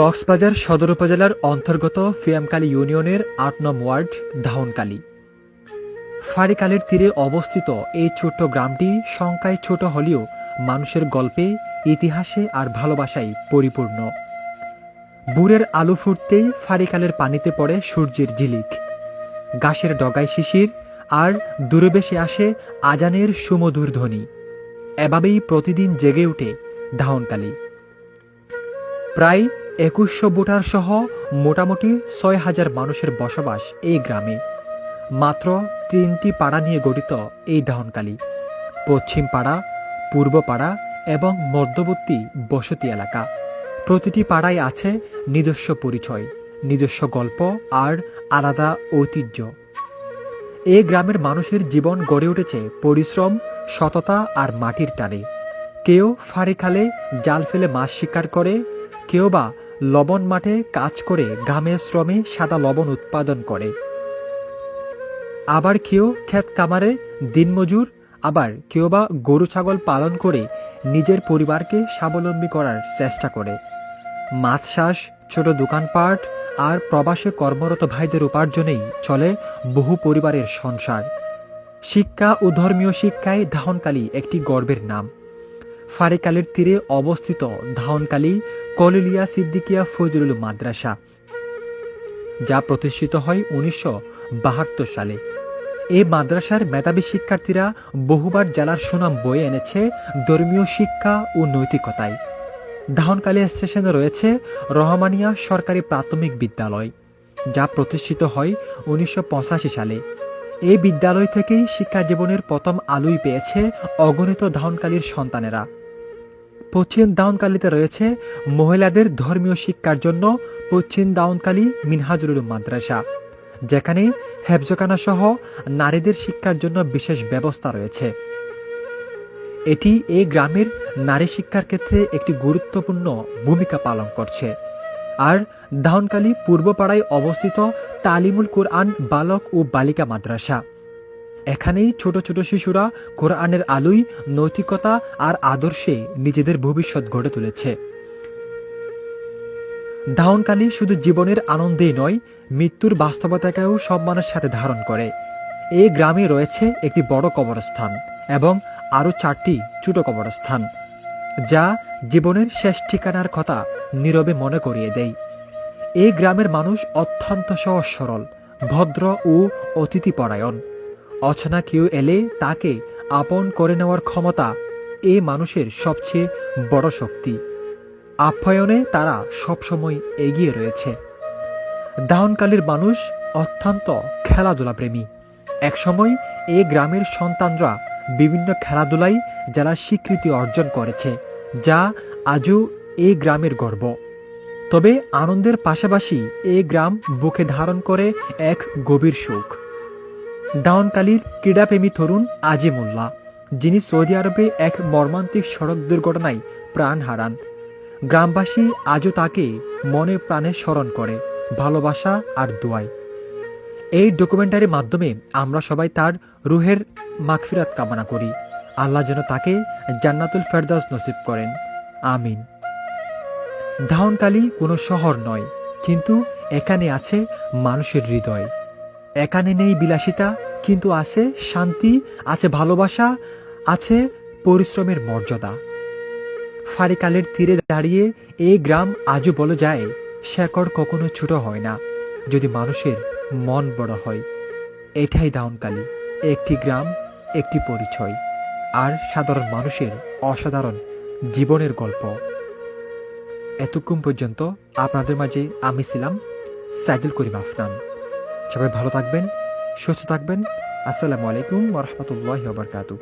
কক্সবাজার সদর উপজেলার অন্তর্গত ফিয়ামকালী ইউনিয়নের আট নম ওয়ার্ড, ধাউনকালী। ফারিকালের তীরে অবস্থিত এই ছোট্ট গ্রামটি সংখ্যায় ছোট হলেও মানুষের গল্পে, ইতিহাসে আর ভালোবাসায় পরিপূর্ণ। বুড়ের আলু ফুটতেই ফারিকালের পানিতে পড়ে সূর্যের ঝিলিক। গাছের ডগায় শিশির, আর দূরে বেশে আসে আজানের সুমধুর ধ্বনি। এভাবেই প্রতিদিন জেগে ওঠে ধাউনকালী। প্রায় একুশশো ভোটার সহ মোটামুটি ছয় হাজার মানুষের বসবাস এই গ্রামে। মাত্র তিনটি পাড়া নিয়ে গঠিত এই দাহনকালী পশ্চিম পাড়া, পূর্ব পাড়া এবং মধ্যবর্তী বসতি এলাকা। প্রতিটি পাড়ায় আছে নিজস্ব পরিচয়, নিজস্ব গল্প আর আলাদা ঐতিহ্য। এই গ্রামের মানুষের জীবন গড়ে উঠেছে পরিশ্রম, সততা আর মাটির টানে। কেউ ফাড়ি খালে, জাল ফেলে মাছ শিকার করে, কেউ বা লবণ মাঠে কাজ করে ঘামের শ্রমে সাদা লবণ উৎপাদন করে। আবার কেউ ক্ষেত কামারে দিনমজুর, আবার কেউ বা গরু ছাগল পালন করে নিজের পরিবারকে স্বাবলম্বী করার চেষ্টা করে। মাছ চাষ, ছোট দোকানপাট আর প্রবাসে কর্মরত ভাইদের উপার্জনেই চলে বহু পরিবারের সংসার। শিক্ষা ও ধর্মীয় শিক্ষায় ধাহনকালী একটি গর্বের নাম। ফারিকালের তীরে অবস্থিত ধাওনকালী কলিলিয়া সিদ্দিকিয়া ফজলুল মাদ্রাসা, যা প্রতিষ্ঠিত হয় উনিশশো বাহাত্তর সালে। এ মাদ্রাসার মেধাবী শিক্ষার্থীরা বহুবার জেলার সুনাম বয়ে এনেছে ধর্মীয় শিক্ষা ও নৈতিকতায়। ধাওনকালী স্টেশনে রয়েছে রহমানিয়া সরকারি প্রাথমিক বিদ্যালয়, যা প্রতিষ্ঠিত হয় উনিশশো পঁচাশি সালে। এই বিদ্যালয় থেকেই শিক্ষা জীবনের প্রথম আলোই পেয়েছে অগণিত ধাওনকালীর সন্তানেরা। পশ্চিম দাউনকালীতে রয়েছে মহিলাদের ধর্মীয় শিক্ষার জন্য পশ্চিম দাউনকালি মিনহাজুল মাদ্রাসা। যেখানে হেফজখানা সহ নারীদের শিক্ষার জন্য বিশেষ ব্যবস্থা রয়েছে। এটি এই গ্রামের নারী শিক্ষার ক্ষেত্রে একটি গুরুত্বপূর্ণ ভূমিকা পালন করছে। আর দাউনকালী পূর্বপাড়ায় অবস্থিত তালিমুল কোরআন বালক ও বালিকা মাদ্রাসা। এখানেই ছোট ছোট শিশুরা কোরআনের আলোয় নৈতিকতা আর আদর্শে নিজেদের ভবিষ্যৎ গড়ে তুলেছে। ধাওনকালী শুধু জীবনের আনন্দেই নয়, মৃত্যুর বাস্তবতাকেও সম্মানের সাথে ধারণ করে। এই গ্রামে রয়েছে একটি বড় কবরস্থান এবং আরও চারটি ছোট কবরস্থান, যা জীবনের শেষ ঠিকানার কথা নীরবে মনে করিয়ে দেয়। এই গ্রামের মানুষ অত্যন্ত সহজ সরল, ভদ্র ও অতিথিপরায়ণ। অচেনা কেউ এলে তাকে আপন করে নেওয়ার ক্ষমতা এ মানুষের সবচেয়ে বড় শক্তি। আপ্যায়নে তারা সবসময় এগিয়ে রয়েছে। দাহনকালীর মানুষ অত্যন্ত খেলাধুলা প্রেমী একসময় এই গ্রামের সন্তানরা বিভিন্ন খেলাধুলায় যারা স্বীকৃতি অর্জন করেছে, যা আজও এই গ্রামের গর্ব। তবে আনন্দের পাশাপাশি এই গ্রাম বুকে ধারণ করে এক গভীর সুখ দাউনকালীর ক্রীড়াপ্রেমী তরুণ আজিমুল্লাহ, যিনি সৌদি আরবে এক মর্মান্তিক সড়ক দুর্ঘটনায় প্রাণ হারান। গ্রামবাসী আজও তাকে মনে প্রাণে স্মরণ করে, ভালোবাসা আর দোয়ায়। এই ডকুমেন্টারির মাধ্যমে আমরা সবাই তার রুহের মাগফিরাত কামনা করি। আল্লাহ যেন তাকে জান্নাতুল ফেরদাউস নসিব করেন। আমিন। ধাওনকালী কোনো শহর নয়, কিন্তু এখানে আছে মানুষের হৃদয়। এখানে নেই বিলাসিতা, কিন্তু আছে শান্তি, আছে ভালোবাসা, আছে পরিশ্রমের মর্যাদা। ফারিকালের তীরে দাঁড়িয়ে এই গ্রাম আজও বলা যায় শেকড় কখনো ছোট হয় না, যদি মানুষের মন বড় হয়। এটাই দাউনকালী, একটি গ্রাম, একটি পরিচয়, আর সাধারণ মানুষের অসাধারণ জীবনের গল্প। এতক্ষণ পর্যন্ত আপনাদের মাঝে আমি ছিলাম সাইকেল করিম আফনান। সবাই ভালো থাকবেন সুস্থ থাকবেন। আসসালামু আলাইকুম ওরহমতুল্লাহ বারকাতু